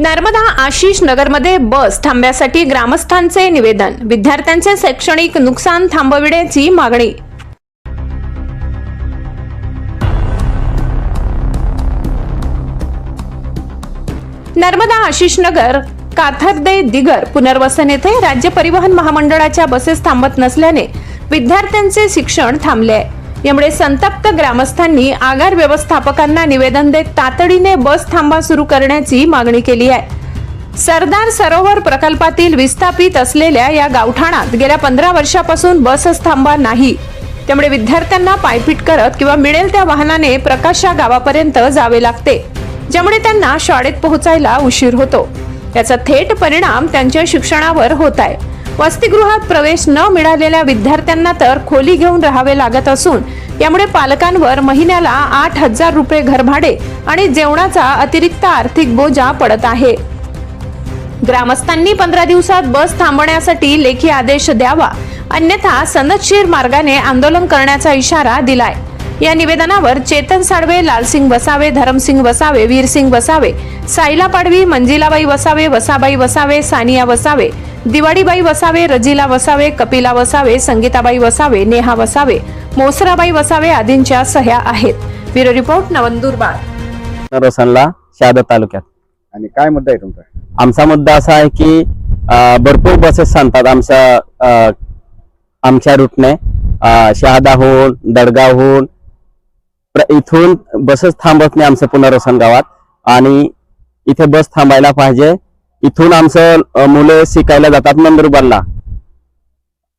नर्मदा आशिष नगरमध्ये बस थांब्यासाठी ग्रामस्थांचे निवेदन. विद्यार्थ्यांचे शैक्षणिक नुकसान थांबविण्याची मागणी. नर्मदा आशिष नगर काथर्दे दिगर पुनर्वसन येथे राज्य परिवहन महामंडळाच्या बसेस थांबत नसल्याने विद्यार्थ्यांचे शिक्षण थांबले आहे. यामुळे संतप्त ग्रामस्थांनी आगार व्यवस्थापकांना निवेदन देत तातडीने बस थांबा सुरू करण्याची मागणी केली आहे. सरदार सरोवर प्रकल्पातील विस्थापित असलेल्या या गावठाणात गेल्या पंधरा वर्षापासून बसच थांबा नाही. त्यामुळे विद्यार्थ्यांना पायपीट करत किंवा मिळेल त्या वाहनाने प्रकाश या गावापर्यंत जावे लागते ज्यामुळे त्यांना शाळेत पोहोचायला उशीर होतो. याचा थेट परिणाम त्यांच्या शिक्षणावर होत आहे. वसतिगृहात प्रवेश न मिळालेल्या विद्यार्थ्यांना तर खोली घेऊन राहावे लागत असून यामुळे पालकांवर महिन्याला आठ हजार रुपये घरभाडे आणि जेवणाचा अतिरिक्त आर्थिक बोजा पडत आहे. ग्रामस्थांनी पंधरा दिवसात बस थांबवण्यासाठी लेखी आदेश द्यावा अन्यथा सनदशीर मार्गाने आंदोलन करण्याचा इशारा दिलाय. या निवेदनावर चेतन साळवे लालसिंग वसावे धरमसिंग वसावे वीरसिंग वसावे साईला पाडवी मंजिलाबाई वसावे वसाबाई वसावे सानिया वसावे दिवाळीबाई वसावे रजिला वसावे कपिला वसावे संगीताबाई वसावे नेहा वसावे मोसराबाई वसावे आदींच्या सह्या आहेत. ब्युरो रिपोर्ट नवंदुरबार रसनला शहादा तालुक्यात. आणि काय मुद्दा आहे तुमचा? आमचा मुद्दा असा आहे की भरपूर बसेस सांगतात आमच्या आमच्या रूटने. शहादाहून दडगावहून प्र- इथून बसेस थांबत नाही आमच्या पुनर्वसन गावात. आणि इथे बस थांबायला पाहिजे. इथून आमचं मुलं शिकायला जातात नंदुरबारला.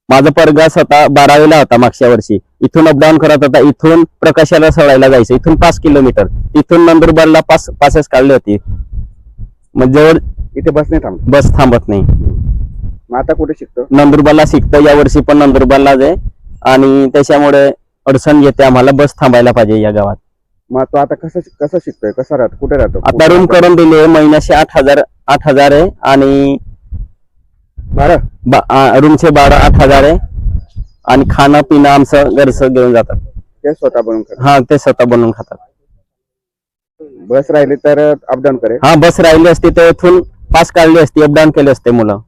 माझा परगा स्वतः बारावीला होता मागच्या वर्षी. इथून अपडाऊन करत होता. इथून प्रकाशाला सोडायला जायचं. इथून पाच किलोमीटर. इथून नंदुरबारला पास पासेस काढली होती. मग जवळ इथे बस नाही थांबत. बस थांबत नाही. मग आता कुठे शिकतो? नंदुरबारला शिकतो. या वर्षी पण नंदुरबारलाच आहे आणि त्याच्यामुळे अडचण येते आम्हाला. बस थांबायला पाहिजे या गावात. मग तो आता कसं कसं शिकतोय? कसा राहतो? कुठे राहतो? आता रूम करून दिली. महिन्याचे आठ हजार आठ हजार आहे आणि बरं? बा- आ, रूमचे बारा आठ हजार आहे. आणि खाणं पिणं आमचं घरचं घेऊन जातात. ते स्वतः बनवून कर हा ते स्वतः बनवून खातात. बस राहिली तर अपडाऊन करेल? हा बस राहिली असती तर इथून पास काढली असती अपडाऊन केले असते मुलं.